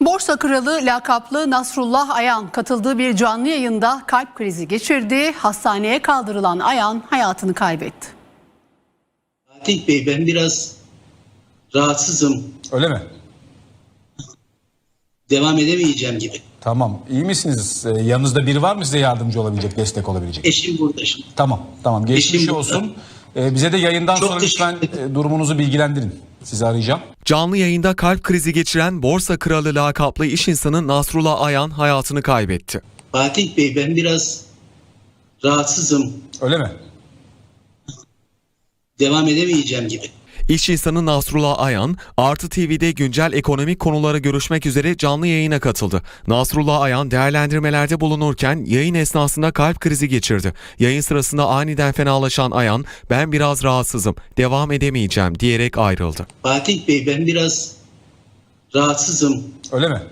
Borsa kralı lakaplı Nasrullah Ayan katıldığı bir canlı yayında kalp krizi geçirdi. Hastaneye kaldırılan Ayan hayatını kaybetti. Fatih Bey ben biraz rahatsızım. Öyle mi? Devam edemeyeceğim gibi. Tamam. İyi misiniz? Ee, yanınızda biri var mı size yardımcı olabilecek, destek olabilecek? Eşim burada şimdi. Tamam, tamam. Geçmiş Eşim olsun. Ee, bize de yayından Çok sonra lütfen teşekkür e, durumunuzu bilgilendirin. Sizi arayacağım. Canlı yayında kalp krizi geçiren borsa kralı lakaplı iş insanı Nasrullah Ayan hayatını kaybetti. Fatih Bey ben biraz rahatsızım. Öyle mi? Devam edemeyeceğim gibi. İş insanı Nasrullah Ayan, Artı TV'de güncel ekonomik konuları görüşmek üzere canlı yayına katıldı. Nasrullah Ayan değerlendirmelerde bulunurken yayın esnasında kalp krizi geçirdi. Yayın sırasında aniden fenalaşan Ayan, ben biraz rahatsızım, devam edemeyeceğim diyerek ayrıldı. Fatih Bey ben biraz rahatsızım. Öyle mi?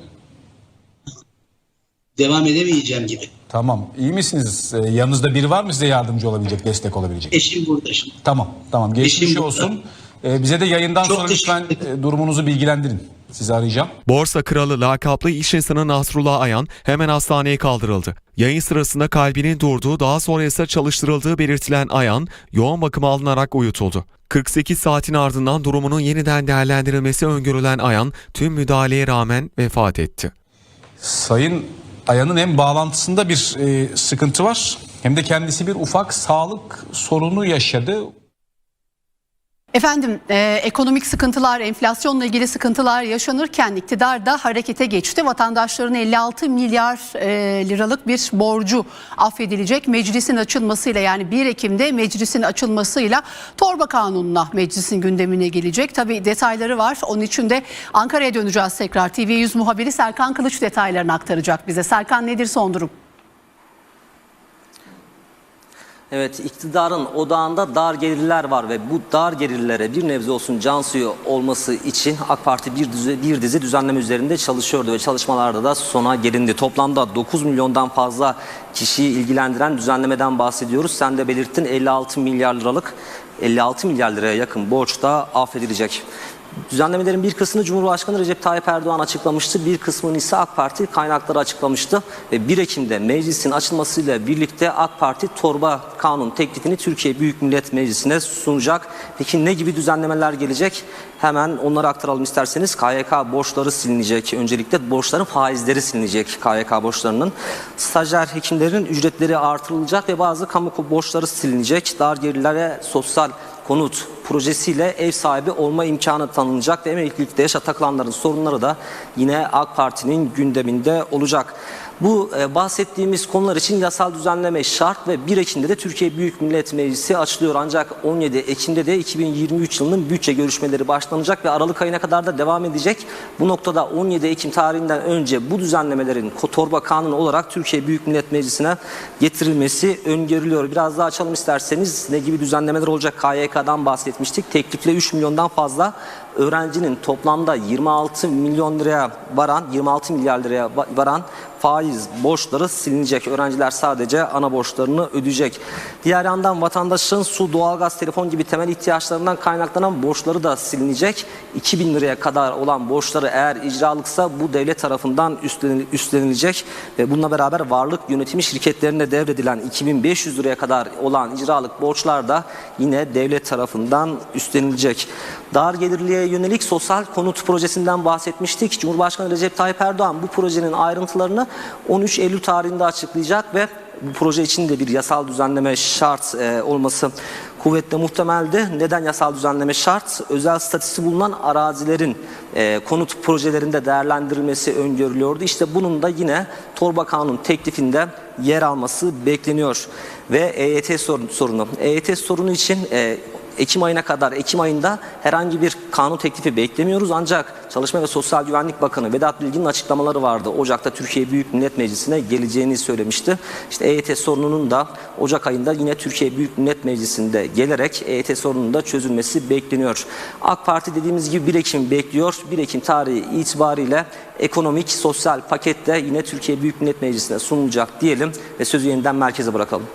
Devam edemeyeceğim gibi. Tamam. İyi misiniz? Ee, yanınızda biri var mı size yardımcı olabilecek, destek olabilecek? Eşim burada şimdi. Tamam, tamam. Geçmiş Eşim burada. olsun. Ee, bize de yayından Çok sonra lütfen e, durumunuzu bilgilendirin. Sizi arayacağım. Borsa kralı lakaplı iş insanı Nasrullah Ayan hemen hastaneye kaldırıldı. Yayın sırasında kalbinin durduğu daha sonra ise çalıştırıldığı belirtilen Ayan yoğun bakıma alınarak uyutuldu. 48 saatin ardından durumunun yeniden değerlendirilmesi öngörülen Ayan tüm müdahaleye rağmen vefat etti. Sayın Ayan'ın hem bağlantısında bir e, sıkıntı var hem de kendisi bir ufak sağlık sorunu yaşadı. Efendim e, ekonomik sıkıntılar, enflasyonla ilgili sıkıntılar yaşanırken iktidar da harekete geçti. Vatandaşların 56 milyar e, liralık bir borcu affedilecek. Meclisin açılmasıyla yani 1 Ekim'de meclisin açılmasıyla torba kanununa meclisin gündemine gelecek. Tabii detayları var. Onun için de Ankara'ya döneceğiz tekrar. TV100 muhabiri Serkan Kılıç detaylarını aktaracak bize. Serkan nedir son durum? Evet iktidarın odağında dar gelirler var ve bu dar gelirlere bir nebze olsun can suyu olması için AK Parti bir, düze, bir dizi düzenleme üzerinde çalışıyordu ve çalışmalarda da sona gelindi. Toplamda 9 milyondan fazla kişiyi ilgilendiren düzenlemeden bahsediyoruz. Sen de belirttin 56 milyar liralık 56 milyar liraya yakın borç da affedilecek. Düzenlemelerin bir kısmını Cumhurbaşkanı Recep Tayyip Erdoğan açıklamıştı. Bir kısmını ise AK Parti kaynakları açıklamıştı. Ve 1 Ekim'de meclisin açılmasıyla birlikte AK Parti torba kanun teklifini Türkiye Büyük Millet Meclisi'ne sunacak. Peki ne gibi düzenlemeler gelecek? Hemen onları aktaralım isterseniz. KYK borçları silinecek. Öncelikle borçların faizleri silinecek KYK borçlarının. Stajyer hekimlerin ücretleri artırılacak ve bazı kamu borçları silinecek. Dar gelirlere sosyal konut projesiyle ev sahibi olma imkanı tanınacak ve emeklilikte yaşa takılanların sorunları da yine AK Parti'nin gündeminde olacak. Bu e, bahsettiğimiz konular için yasal düzenleme şart ve 1 Ekim'de de Türkiye Büyük Millet Meclisi açılıyor. Ancak 17 Ekim'de de 2023 yılının bütçe görüşmeleri başlanacak ve Aralık ayına kadar da devam edecek. Bu noktada 17 Ekim tarihinden önce bu düzenlemelerin torba kanunu olarak Türkiye Büyük Millet Meclisi'ne getirilmesi öngörülüyor. Biraz daha açalım isterseniz ne gibi düzenlemeler olacak KYK'dan bahsetmiştik. Teklifle 3 milyondan fazla öğrencinin toplamda 26 milyon liraya varan 26 milyar liraya varan faiz borçları silinecek. Öğrenciler sadece ana borçlarını ödeyecek. Diğer yandan vatandaşın su, doğalgaz, telefon gibi temel ihtiyaçlarından kaynaklanan borçları da silinecek. 2000 liraya kadar olan borçları eğer icralıksa bu devlet tarafından üstlenilecek ve bununla beraber varlık yönetimi şirketlerine devredilen 2500 liraya kadar olan icralık borçlar da yine devlet tarafından üstlenilecek. Dar gelirliğe yönelik sosyal konut projesinden bahsetmiştik. Cumhurbaşkanı Recep Tayyip Erdoğan bu projenin ayrıntılarını 13 Eylül tarihinde açıklayacak ve bu proje için de bir yasal düzenleme şart e, olması kuvvetle muhtemeldi. Neden yasal düzenleme şart? Özel statüsü bulunan arazilerin e, konut projelerinde değerlendirilmesi öngörülüyordu. İşte bunun da yine torba kanun teklifinde yer alması bekleniyor. Ve EYT sorunu. EYT sorunu için e, Ekim ayına kadar, Ekim ayında herhangi bir kanun teklifi beklemiyoruz. Ancak Çalışma ve Sosyal Güvenlik Bakanı Vedat Bilgin'in açıklamaları vardı. Ocak'ta Türkiye Büyük Millet Meclisi'ne geleceğini söylemişti. İşte EYT sorununun da Ocak ayında yine Türkiye Büyük Millet Meclisi'nde gelerek EYT sorununun da çözülmesi bekleniyor. AK Parti dediğimiz gibi 1 Ekim bekliyor. 1 Ekim tarihi itibariyle ekonomik, sosyal pakette yine Türkiye Büyük Millet Meclisi'ne sunulacak diyelim ve sözü yeniden merkeze bırakalım.